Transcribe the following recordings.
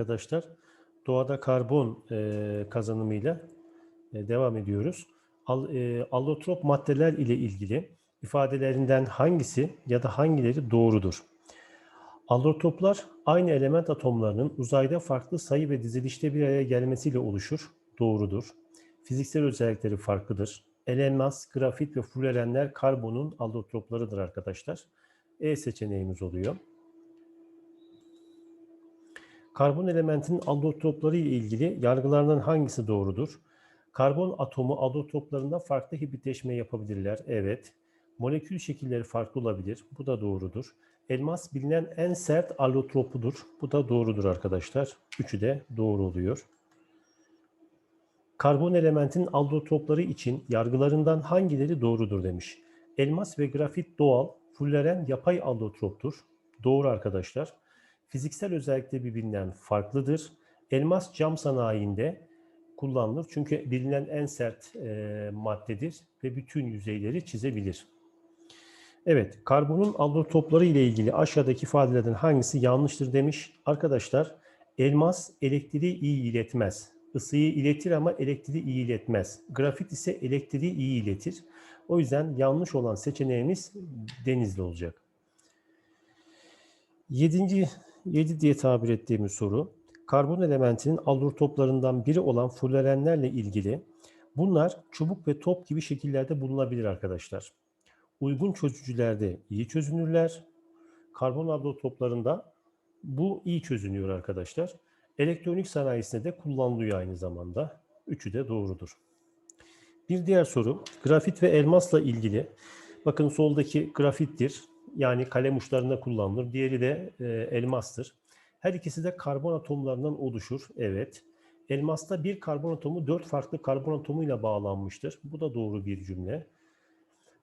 arkadaşlar. Doğada karbon e, kazanımıyla e, devam ediyoruz. Al, e, allotrop maddeler ile ilgili ifadelerinden hangisi ya da hangileri doğrudur? Allotroplar aynı element atomlarının uzayda farklı sayı ve dizilişte bir araya gelmesiyle oluşur. Doğrudur. Fiziksel özellikleri farklıdır. Elmas, grafit ve fullerenler karbonun allotroplarıdır arkadaşlar. E seçeneğimiz oluyor. Karbon elementinin allotropları ile ilgili yargılardan hangisi doğrudur? Karbon atomu allotroplarında farklı hibritleşme yapabilirler. Evet. Molekül şekilleri farklı olabilir. Bu da doğrudur. Elmas bilinen en sert allotropudur. Bu da doğrudur arkadaşlar. Üçü de doğru oluyor. Karbon elementin allotropları için yargılarından hangileri doğrudur demiş. Elmas ve grafit doğal, fulleren yapay allotroptur. Doğru arkadaşlar. Fiziksel özellikle birbirinden farklıdır. Elmas cam sanayinde kullanılır çünkü bilinen en sert e, maddedir ve bütün yüzeyleri çizebilir. Evet, karbonun allotropları ile ilgili aşağıdaki ifadelerden hangisi yanlıştır demiş. Arkadaşlar, elmas elektriği iyi iletmez. Isıyı iletir ama elektriği iyi iletmez. Grafit ise elektriği iyi iletir. O yüzden yanlış olan seçeneğimiz denizli olacak. Yedinci, yedi diye tabir ettiğimiz soru. Karbon elementinin allotroplarından biri olan fullerenlerle ilgili. Bunlar çubuk ve top gibi şekillerde bulunabilir arkadaşlar. Uygun çözücülerde iyi çözünürler. Karbon allotroplarında bu iyi çözünüyor arkadaşlar. Elektronik sanayisinde de kullanılıyor aynı zamanda. Üçü de doğrudur. Bir diğer soru, grafit ve elmasla ilgili. Bakın soldaki grafittir. Yani kalem uçlarında kullanılır. Diğeri de e, elmastır. Her ikisi de karbon atomlarından oluşur. Evet. Elmasta bir karbon atomu dört farklı karbon atomuyla bağlanmıştır. Bu da doğru bir cümle.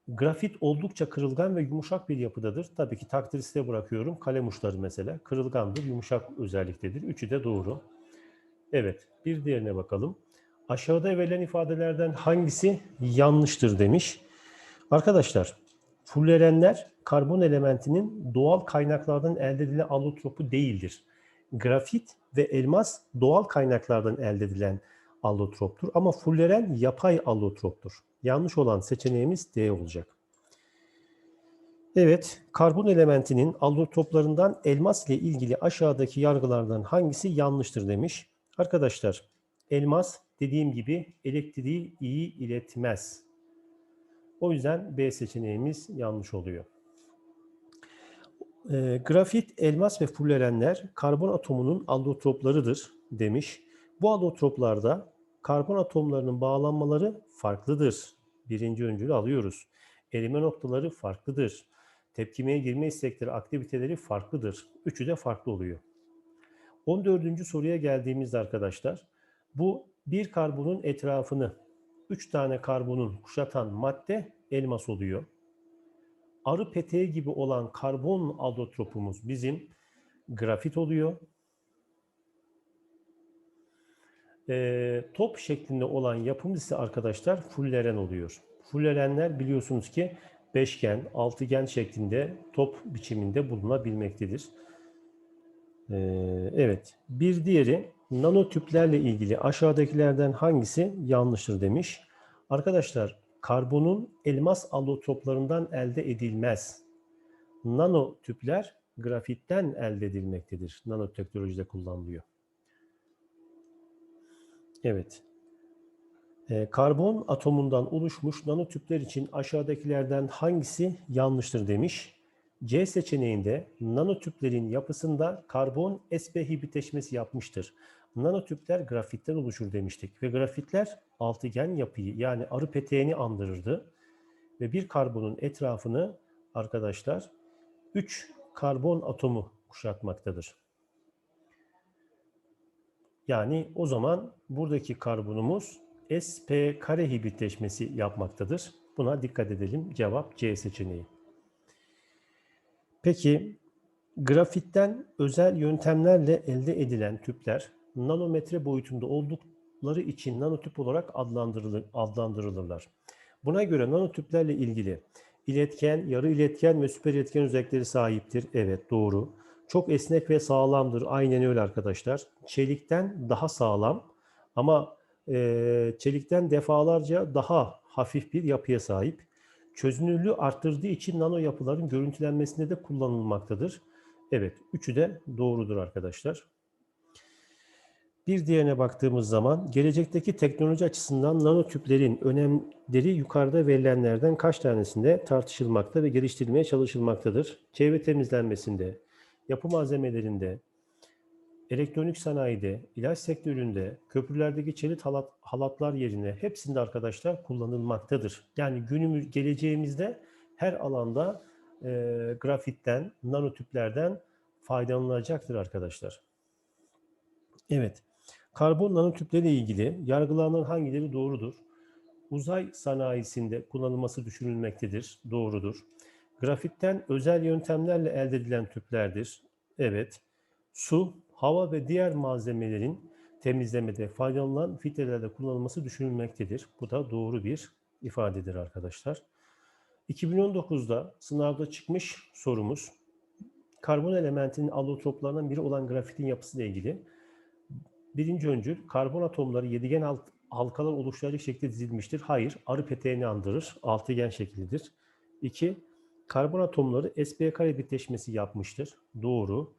Grafit oldukça kırılgan ve yumuşak bir yapıdadır. Tabii ki takdir size bırakıyorum. Kalem uçları mesela kırılgandır, yumuşak özelliktedir. Üçü de doğru. Evet, bir diğerine bakalım. Aşağıda verilen ifadelerden hangisi yanlıştır demiş. Arkadaşlar, fullerenler karbon elementinin doğal kaynaklardan elde edilen allotropu değildir. Grafit ve elmas doğal kaynaklardan elde edilen allotroptur ama fulleren yapay allotroptur. Yanlış olan seçeneğimiz D olacak. Evet, karbon elementinin allotroplarından elmas ile ilgili aşağıdaki yargılardan hangisi yanlıştır demiş. Arkadaşlar, elmas dediğim gibi elektriği iyi iletmez. O yüzden B seçeneğimiz yanlış oluyor. E, grafit, elmas ve fullerenler karbon atomunun allotroplarıdır demiş. Bu allotroplarda karbon atomlarının bağlanmaları farklıdır. Birinci öncülü alıyoruz. Erime noktaları farklıdır. Tepkimeye girme istekleri, aktiviteleri farklıdır. Üçü de farklı oluyor. 14. soruya geldiğimizde arkadaşlar, bu bir karbonun etrafını 3 tane karbonun kuşatan madde elmas oluyor. Arı peteği gibi olan karbon allotropumuz bizim grafit oluyor. E, top şeklinde olan yapımız ise arkadaşlar fulleren oluyor. Fullerenler biliyorsunuz ki beşgen, altıgen şeklinde top biçiminde bulunabilmektedir. E, evet, bir diğeri nanotüplerle ilgili aşağıdakilerden hangisi yanlıştır demiş. Arkadaşlar karbonun elmas allotroplarından elde edilmez. Nanotüpler grafitten elde edilmektedir. Nanoteknolojide kullanılıyor. Evet. E, karbon atomundan oluşmuş nanotüpler için aşağıdakilerden hangisi yanlıştır demiş. C seçeneğinde nanotüplerin yapısında karbon sp hibritleşmesi yapmıştır. Nanotüpler grafitten oluşur demiştik ve grafitler altıgen yapıyı yani arı peteğini andırırdı. Ve bir karbonun etrafını arkadaşlar 3 karbon atomu kuşatmaktadır. Yani o zaman buradaki karbonumuz sp kare hibritleşmesi yapmaktadır. Buna dikkat edelim. Cevap C seçeneği. Peki grafitten özel yöntemlerle elde edilen tüpler nanometre boyutunda oldukları için nanotüp olarak adlandırılır, adlandırılırlar. Buna göre nanotüplerle ilgili iletken, yarı iletken ve süper iletken özellikleri sahiptir. Evet doğru. Çok esnek ve sağlamdır. Aynen öyle arkadaşlar. Çelikten daha sağlam ama e, çelikten defalarca daha hafif bir yapıya sahip. Çözünürlüğü arttırdığı için nano yapıların görüntülenmesinde de kullanılmaktadır. Evet, üçü de doğrudur arkadaşlar. Bir diğerine baktığımız zaman gelecekteki teknoloji açısından nanotüplerin önemleri yukarıda verilenlerden kaç tanesinde tartışılmakta ve geliştirilmeye çalışılmaktadır? Çevre temizlenmesinde, yapı malzemelerinde, elektronik sanayide, ilaç sektöründe, köprülerdeki çelik halat, halatlar yerine hepsinde arkadaşlar kullanılmaktadır. Yani günümüz geleceğimizde her alanda e, grafitten, nanotüplerden faydalanacaktır arkadaşlar. Evet. Karbon nanotüpleri ilgili yargılanan hangileri doğrudur? Uzay sanayisinde kullanılması düşünülmektedir. Doğrudur. Grafitten özel yöntemlerle elde edilen tüplerdir. Evet. Su, hava ve diğer malzemelerin temizlemede faydalanılan filtrelerde kullanılması düşünülmektedir. Bu da doğru bir ifadedir arkadaşlar. 2019'da sınavda çıkmış sorumuz karbon elementinin allotroplarından biri olan grafitin yapısıyla ilgili. Birinci öncül, karbon atomları yedigen alt, halkalar oluşturacak şekilde dizilmiştir. Hayır, arı peteğini andırır, altıgen şeklidir. İki, karbon atomları SB kare bitleşmesi yapmıştır. Doğru.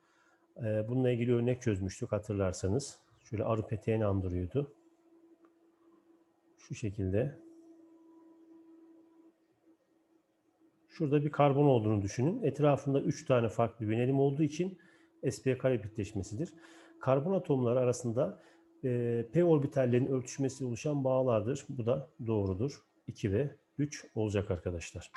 Ee, bununla ilgili örnek çözmüştük hatırlarsanız. Şöyle arı peteğini andırıyordu. Şu şekilde. Şurada bir karbon olduğunu düşünün. Etrafında 3 tane farklı yönelim olduğu için sp kare bitleşmesidir. Karbon atomları arasında e, p orbitallerin örtüşmesi oluşan bağlardır. Bu da doğrudur. 2 ve 3 olacak arkadaşlar.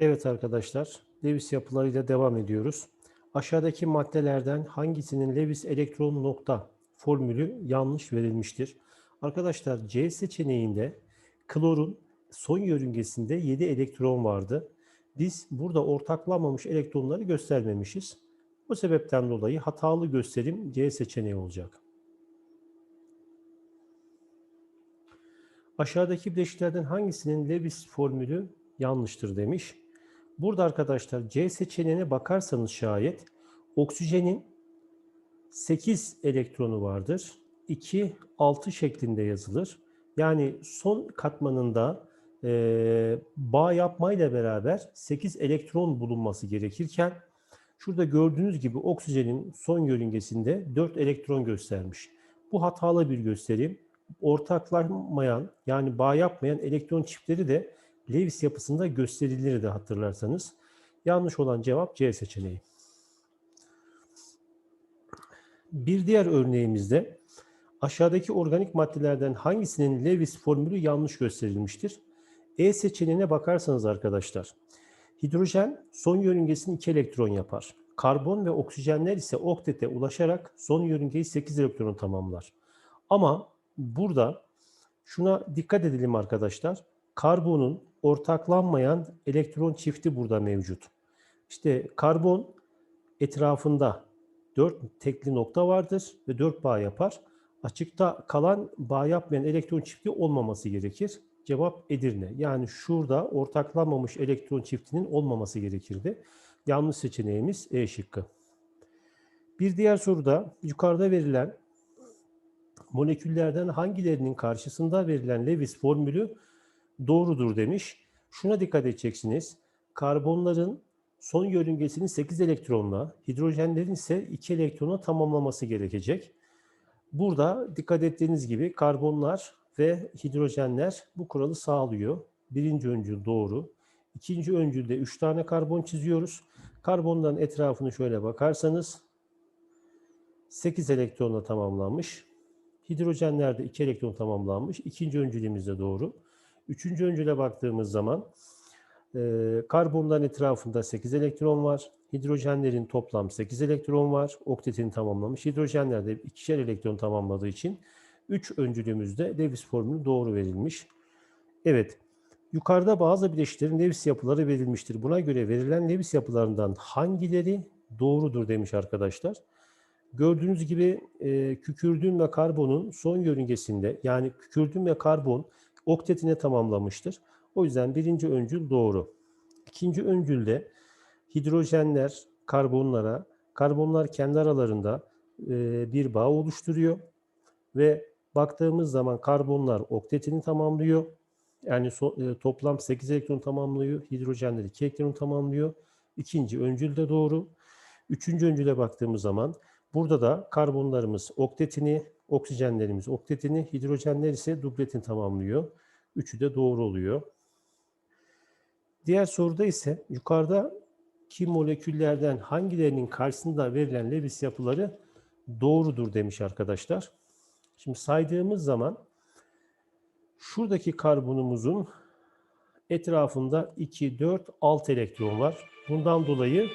Evet arkadaşlar, Lewis yapılarıyla devam ediyoruz. Aşağıdaki maddelerden hangisinin Lewis elektron nokta formülü yanlış verilmiştir? Arkadaşlar C seçeneğinde klorun son yörüngesinde 7 elektron vardı. Biz burada ortaklanmamış elektronları göstermemişiz. Bu sebepten dolayı hatalı gösterim C seçeneği olacak. Aşağıdaki bileşiklerden hangisinin Lewis formülü yanlıştır demiş. Burada arkadaşlar C seçeneğine bakarsanız şayet oksijenin 8 elektronu vardır. 2, 6 şeklinde yazılır. Yani son katmanında e, bağ yapmayla beraber 8 elektron bulunması gerekirken şurada gördüğünüz gibi oksijenin son yörüngesinde 4 elektron göstermiş. Bu hatalı bir gösterim. Ortaklanmayan yani bağ yapmayan elektron çiftleri de Lewis yapısında gösterilirdi hatırlarsanız. Yanlış olan cevap C seçeneği. Bir diğer örneğimizde aşağıdaki organik maddelerden hangisinin Lewis formülü yanlış gösterilmiştir? E seçeneğine bakarsanız arkadaşlar, hidrojen son yörüngesini 2 elektron yapar. Karbon ve oksijenler ise oktete ulaşarak son yörüngeyi 8 elektron tamamlar. Ama burada şuna dikkat edelim arkadaşlar. Karbonun ortaklanmayan elektron çifti burada mevcut. İşte karbon etrafında 4 tekli nokta vardır ve 4 bağ yapar. Açıkta kalan bağ yapmayan elektron çifti olmaması gerekir. Cevap Edirne. Yani şurada ortaklanmamış elektron çiftinin olmaması gerekirdi. Yanlış seçeneğimiz E şıkkı. Bir diğer soruda yukarıda verilen moleküllerden hangilerinin karşısında verilen Lewis formülü doğrudur demiş. Şuna dikkat edeceksiniz. Karbonların son yörüngesini 8 elektronla, hidrojenlerin ise 2 elektrona tamamlaması gerekecek. Burada dikkat ettiğiniz gibi karbonlar ve hidrojenler bu kuralı sağlıyor. Birinci öncül doğru. İkinci öncülde 3 tane karbon çiziyoruz. Karbonların etrafını şöyle bakarsanız 8 elektronla tamamlanmış. Hidrojenlerde 2 elektron tamamlanmış. İkinci öncülümüz de doğru. Üçüncü öncüle baktığımız zaman e, karbonların etrafında 8 elektron var. Hidrojenlerin toplam 8 elektron var. Oktetini tamamlamış. Hidrojenlerde ikişer elektron tamamladığı için 3 öncülümüzde Lewis formülü doğru verilmiş. Evet, yukarıda bazı bileşiklerin Lewis yapıları verilmiştir. Buna göre verilen Lewis yapılarından hangileri doğrudur demiş arkadaşlar. Gördüğünüz gibi e, kükürdün ve karbonun son yörüngesinde yani kükürdün ve karbon oktetine tamamlamıştır. O yüzden birinci öncül doğru. İkinci öncülde hidrojenler karbonlara, karbonlar kendi aralarında e, bir bağ oluşturuyor ve baktığımız zaman karbonlar oktetini tamamlıyor. Yani e, toplam 8 elektron tamamlıyor. Hidrojenler 2 elektron tamamlıyor. İkinci öncül de doğru. Üçüncü öncüle baktığımız zaman burada da karbonlarımız oktetini, oksijenlerimiz oktetini, hidrojenler ise dubletini tamamlıyor. Üçü de doğru oluyor. Diğer soruda ise yukarıda ki moleküllerden hangilerinin karşısında verilen Lewis yapıları doğrudur demiş arkadaşlar. Şimdi saydığımız zaman şuradaki karbonumuzun etrafında 2, 4, 6 elektron var. Bundan dolayı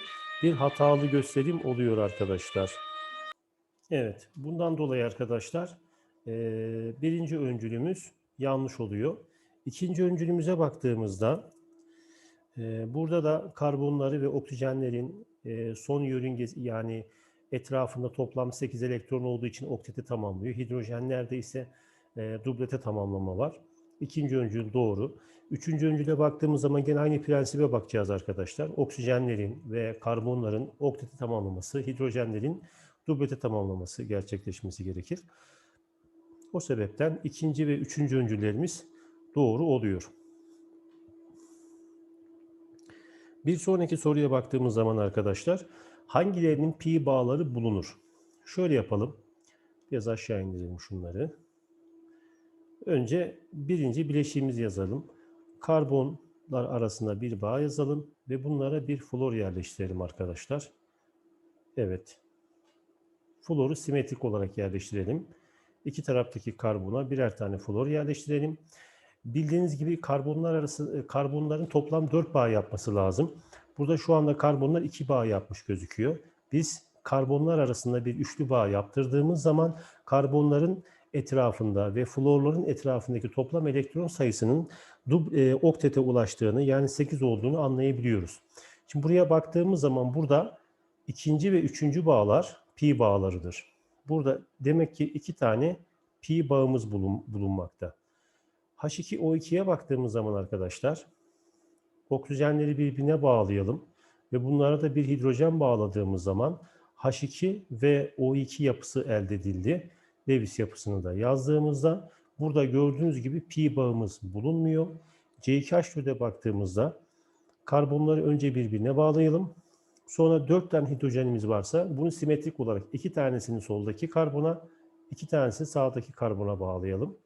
bir hatalı gösterim oluyor arkadaşlar. Evet, bundan dolayı arkadaşlar birinci öncülümüz yanlış oluyor. İkinci öncülümüze baktığımızda burada da karbonları ve oksijenlerin son yörüngesi yani etrafında toplam 8 elektron olduğu için okteti tamamlıyor. Hidrojenlerde ise dublete tamamlama var. İkinci öncül doğru. Üçüncü öncüle baktığımız zaman gene aynı prensibe bakacağız arkadaşlar. Oksijenlerin ve karbonların okteti tamamlaması, hidrojenlerin dublete tamamlaması gerçekleşmesi gerekir. O sebepten ikinci ve üçüncü öncüllerimiz doğru oluyor. Bir sonraki soruya baktığımız zaman arkadaşlar hangilerinin pi bağları bulunur? Şöyle yapalım. Biraz aşağı indirelim şunları. Önce birinci bileşiğimizi yazalım. Karbonlar arasında bir bağ yazalım ve bunlara bir flor yerleştirelim arkadaşlar. Evet. Floru simetrik olarak yerleştirelim. İki taraftaki karbona birer tane flor yerleştirelim. Bildiğiniz gibi karbonlar arası e, karbonların toplam 4 bağ yapması lazım. Burada şu anda karbonlar 2 bağ yapmış gözüküyor. Biz karbonlar arasında bir üçlü bağ yaptırdığımız zaman karbonların etrafında ve florların etrafındaki toplam elektron sayısının e, oktete ulaştığını yani 8 olduğunu anlayabiliyoruz. Şimdi buraya baktığımız zaman burada ikinci ve üçüncü bağlar pi bağlarıdır. Burada demek ki iki tane pi bağımız bulun, bulunmakta. H2O2'ye baktığımız zaman arkadaşlar oksijenleri birbirine bağlayalım ve bunlara da bir hidrojen bağladığımız zaman H2 ve O2 yapısı elde edildi. Lewis yapısını da yazdığımızda burada gördüğünüz gibi pi bağımız bulunmuyor. C2H4'e baktığımızda karbonları önce birbirine bağlayalım. Sonra 4 tane hidrojenimiz varsa bunu simetrik olarak iki tanesini soldaki karbona, iki tanesini sağdaki karbona bağlayalım.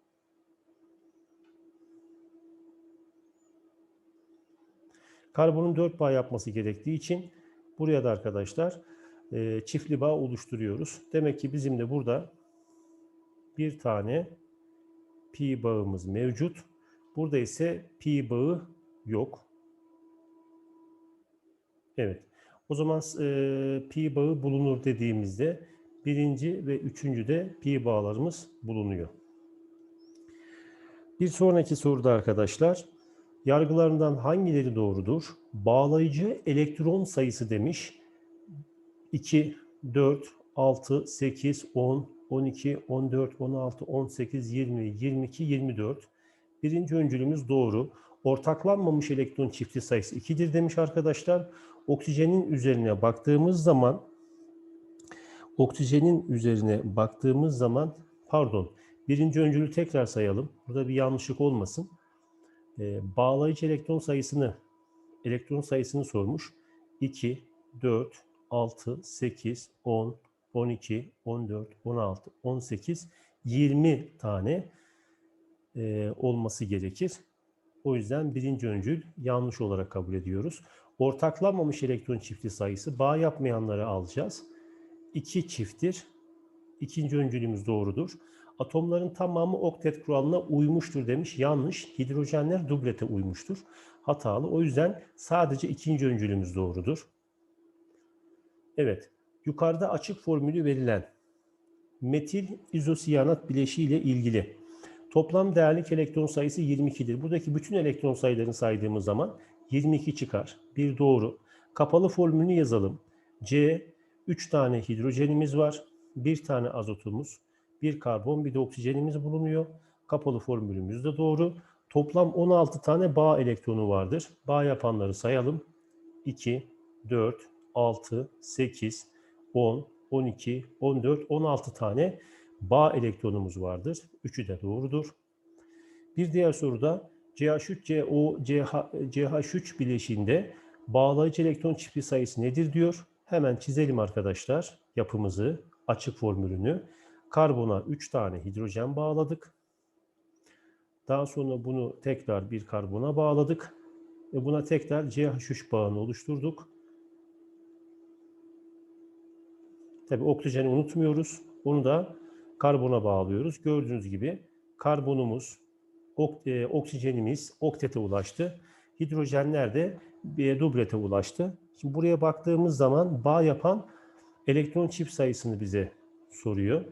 Karbonun 4 bağ yapması gerektiği için buraya da arkadaşlar e, çiftli bağ oluşturuyoruz. Demek ki bizim de burada bir tane pi bağımız mevcut. Burada ise pi bağı yok. Evet. O zaman e, pi bağı bulunur dediğimizde birinci ve üçüncü de pi bağlarımız bulunuyor. Bir sonraki soruda arkadaşlar yargılarından hangileri doğrudur? Bağlayıcı elektron sayısı demiş. 2, 4, 6, 8, 10, 12, 14, 16, 18, 20, 22, 24. Birinci öncülümüz doğru. Ortaklanmamış elektron çifti sayısı 2'dir demiş arkadaşlar. Oksijenin üzerine baktığımız zaman oksijenin üzerine baktığımız zaman pardon birinci öncülü tekrar sayalım. Burada bir yanlışlık olmasın. Ee, bağlayıcı elektron sayısını elektron sayısını sormuş. 2, 4, 6, 8, 10, 12, 14, 16, 18, 20 tane e, olması gerekir. O yüzden birinci öncül yanlış olarak kabul ediyoruz. Ortaklanmamış elektron çifti sayısı bağ yapmayanları alacağız. 2 çifttir. İkinci öncülümüz doğrudur. Atomların tamamı oktet kuralına uymuştur demiş. Yanlış. Hidrojenler dublete uymuştur. Hatalı. O yüzden sadece ikinci öncülümüz doğrudur. Evet. Yukarıda açık formülü verilen metil izosiyanat bileşiği ile ilgili toplam değerlik elektron sayısı 22'dir. Buradaki bütün elektron sayılarını saydığımız zaman 22 çıkar. Bir doğru. Kapalı formülünü yazalım. C 3 tane hidrojenimiz var. Bir tane azotumuz, bir karbon, bir de oksijenimiz bulunuyor. Kapalı formülümüz de doğru. Toplam 16 tane bağ elektronu vardır. Bağ yapanları sayalım. 2, 4, 6, 8, 10, 12, 14, 16 tane bağ elektronumuz vardır. Üçü de doğrudur. Bir diğer soruda CH3, CO, CH, CH3 bileşiğinde bağlayıcı elektron çifti sayısı nedir diyor. Hemen çizelim arkadaşlar yapımızı, açık formülünü. Karbona 3 tane hidrojen bağladık. Daha sonra bunu tekrar bir karbona bağladık. Ve buna tekrar CH3 bağını oluşturduk. Tabi oksijeni unutmuyoruz. Onu da karbona bağlıyoruz. Gördüğünüz gibi karbonumuz, ok, e, oksijenimiz oktete ulaştı. Hidrojenler de bir dublete ulaştı. Şimdi buraya baktığımız zaman bağ yapan elektron çift sayısını bize soruyor.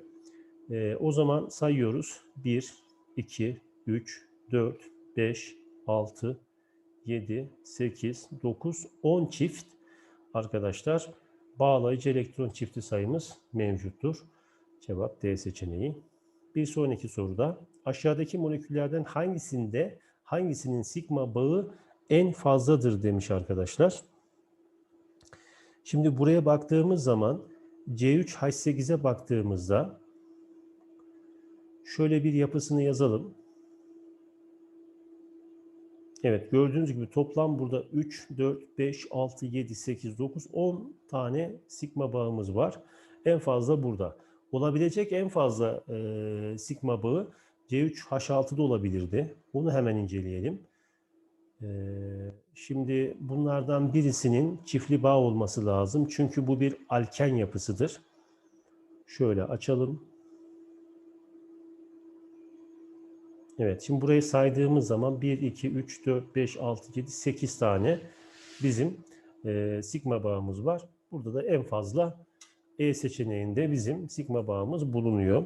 E, o zaman sayıyoruz. 1, 2, 3, 4, 5, 6, 7, 8, 9, 10 çift arkadaşlar bağlayıcı elektron çifti sayımız mevcuttur. Cevap D seçeneği. Bir sonraki soruda aşağıdaki moleküllerden hangisinde hangisinin sigma bağı en fazladır demiş arkadaşlar. Şimdi buraya baktığımız zaman C3H8'e baktığımızda şöyle bir yapısını yazalım. Evet gördüğünüz gibi toplam burada 3, 4, 5, 6, 7, 8, 9, 10 tane sigma bağımız var. En fazla burada. Olabilecek en fazla e, sigma bağı C3H6'da olabilirdi. Onu hemen inceleyelim. E, şimdi bunlardan birisinin çiftli bağ olması lazım. Çünkü bu bir alken yapısıdır. Şöyle açalım. Evet, şimdi burayı saydığımız zaman 1, 2, 3, 4, 5, 6, 7, 8 tane bizim e, sigma bağımız var. Burada da en fazla E seçeneğinde bizim sigma bağımız bulunuyor.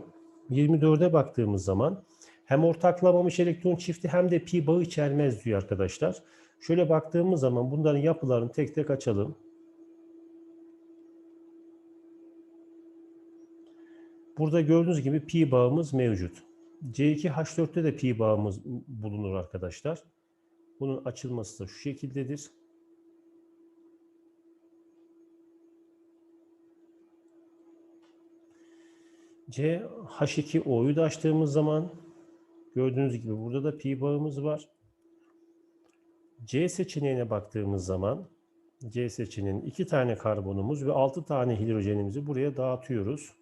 24'e baktığımız zaman hem ortaklamamış elektron çifti hem de pi bağı içermez diyor arkadaşlar. Şöyle baktığımız zaman bunların yapılarını tek tek açalım. Burada gördüğünüz gibi pi bağımız mevcut. C2H4'te de pi bağımız bulunur arkadaşlar. Bunun açılması da şu şekildedir. C H2O'yu da açtığımız zaman gördüğünüz gibi burada da pi bağımız var. C seçeneğine baktığımız zaman C seçeneğinin iki tane karbonumuz ve altı tane hidrojenimizi buraya dağıtıyoruz.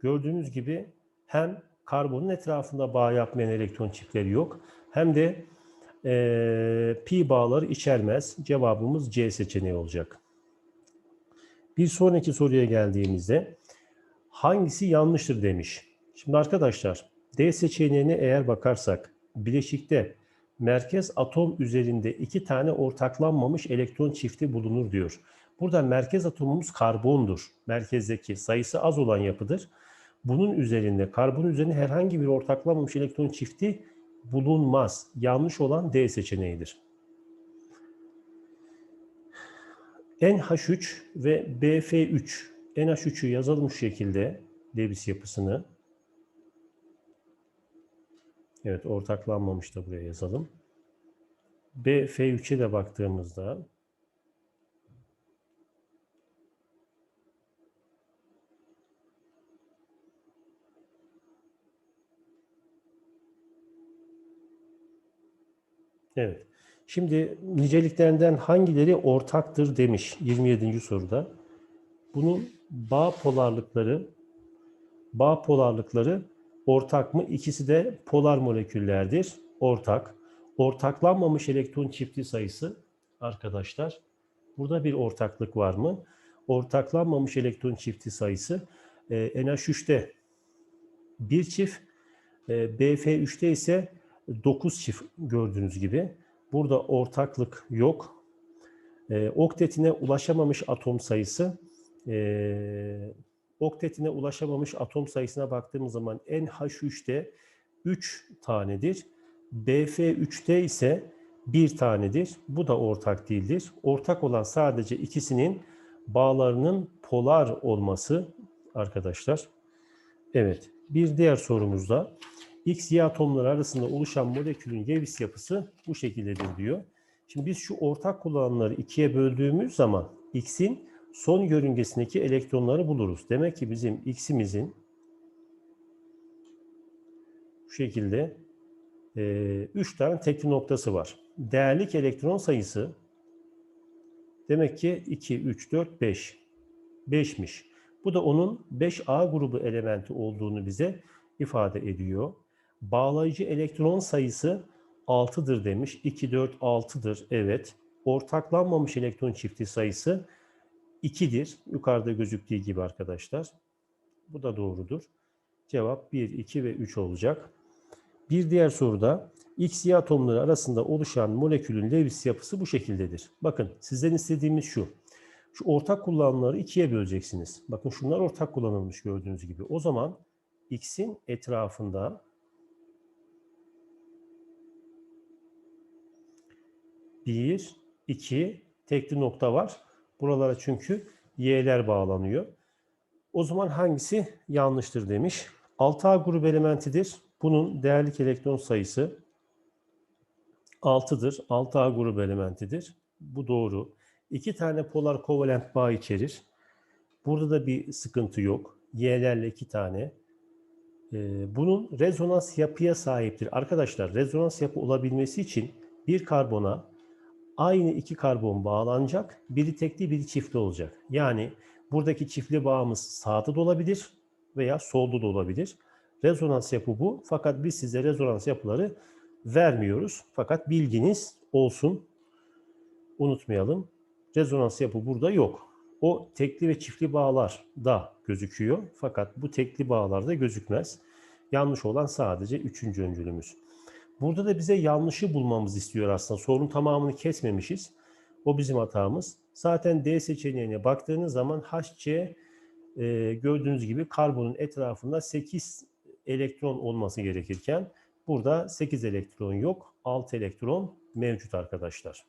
Gördüğünüz gibi hem karbonun etrafında bağ yapmayan elektron çiftleri yok hem de e, pi bağları içermez. Cevabımız C seçeneği olacak. Bir sonraki soruya geldiğimizde hangisi yanlıştır demiş. Şimdi arkadaşlar D seçeneğine eğer bakarsak bileşikte merkez atom üzerinde iki tane ortaklanmamış elektron çifti bulunur diyor. Burada merkez atomumuz karbondur. Merkezdeki sayısı az olan yapıdır. Bunun üzerinde karbon üzerinde herhangi bir ortaklanmamış elektron çifti bulunmaz. Yanlış olan D seçeneğidir. NH3 ve BF3 NH3'ü yazalım şu şekilde Lewis yapısını. Evet ortaklanmamış da buraya yazalım. BF3'e de baktığımızda Evet. Şimdi niceliklerinden hangileri ortaktır demiş 27. soruda. Bunun bağ polarlıkları bağ polarlıkları ortak mı? İkisi de polar moleküllerdir. Ortak. Ortaklanmamış elektron çifti sayısı arkadaşlar. Burada bir ortaklık var mı? Ortaklanmamış elektron çifti sayısı e, NH3'te bir çift, e, BF3'te ise 9 çift gördüğünüz gibi. Burada ortaklık yok. E, oktetine ulaşamamış atom sayısı e, oktetine ulaşamamış atom sayısına baktığımız zaman NH3'te 3 tanedir. BF3'te ise 1 tanedir. Bu da ortak değildir. Ortak olan sadece ikisinin bağlarının polar olması arkadaşlar. Evet. Bir diğer sorumuzda X, Y atomları arasında oluşan molekülün Lewis yapısı bu şekildedir diyor. Şimdi biz şu ortak kullanımları ikiye böldüğümüz zaman X'in son yörüngesindeki elektronları buluruz. Demek ki bizim X'imizin bu şekilde 3 tane tekli noktası var. Değerlik elektron sayısı demek ki 2, 3, 4, 5. 5'miş. Bu da onun 5A grubu elementi olduğunu bize ifade ediyor. Bağlayıcı elektron sayısı 6'dır demiş. 2, 4, 6'dır. Evet. Ortaklanmamış elektron çifti sayısı 2'dir. Yukarıda gözüktüğü gibi arkadaşlar. Bu da doğrudur. Cevap 1, 2 ve 3 olacak. Bir diğer soruda X, Y atomları arasında oluşan molekülün Lewis yapısı bu şekildedir. Bakın sizden istediğimiz şu. Şu ortak kullanımları ikiye böleceksiniz. Bakın şunlar ortak kullanılmış gördüğünüz gibi. O zaman X'in etrafında bir, iki tekli nokta var. Buralara çünkü Y'ler bağlanıyor. O zaman hangisi yanlıştır demiş. 6A grubu elementidir. Bunun değerlik elektron sayısı 6'dır. 6A grubu elementidir. Bu doğru. İki tane polar kovalent bağ içerir. Burada da bir sıkıntı yok. Y'lerle iki tane. Ee, bunun rezonans yapıya sahiptir. Arkadaşlar rezonans yapı olabilmesi için bir karbona aynı iki karbon bağlanacak. Biri tekli biri çiftli olacak. Yani buradaki çiftli bağımız sağda da olabilir veya solda da olabilir. Rezonans yapı bu. Fakat biz size rezonans yapıları vermiyoruz. Fakat bilginiz olsun. Unutmayalım. Rezonans yapı burada yok. O tekli ve çiftli bağlar da gözüküyor. Fakat bu tekli bağlarda gözükmez. Yanlış olan sadece üçüncü öncülümüz. Burada da bize yanlışı bulmamız istiyor aslında. Sorunun tamamını kesmemişiz. O bizim hatamız. Zaten D seçeneğine baktığınız zaman HC e, gördüğünüz gibi karbonun etrafında 8 elektron olması gerekirken burada 8 elektron yok, 6 elektron mevcut arkadaşlar.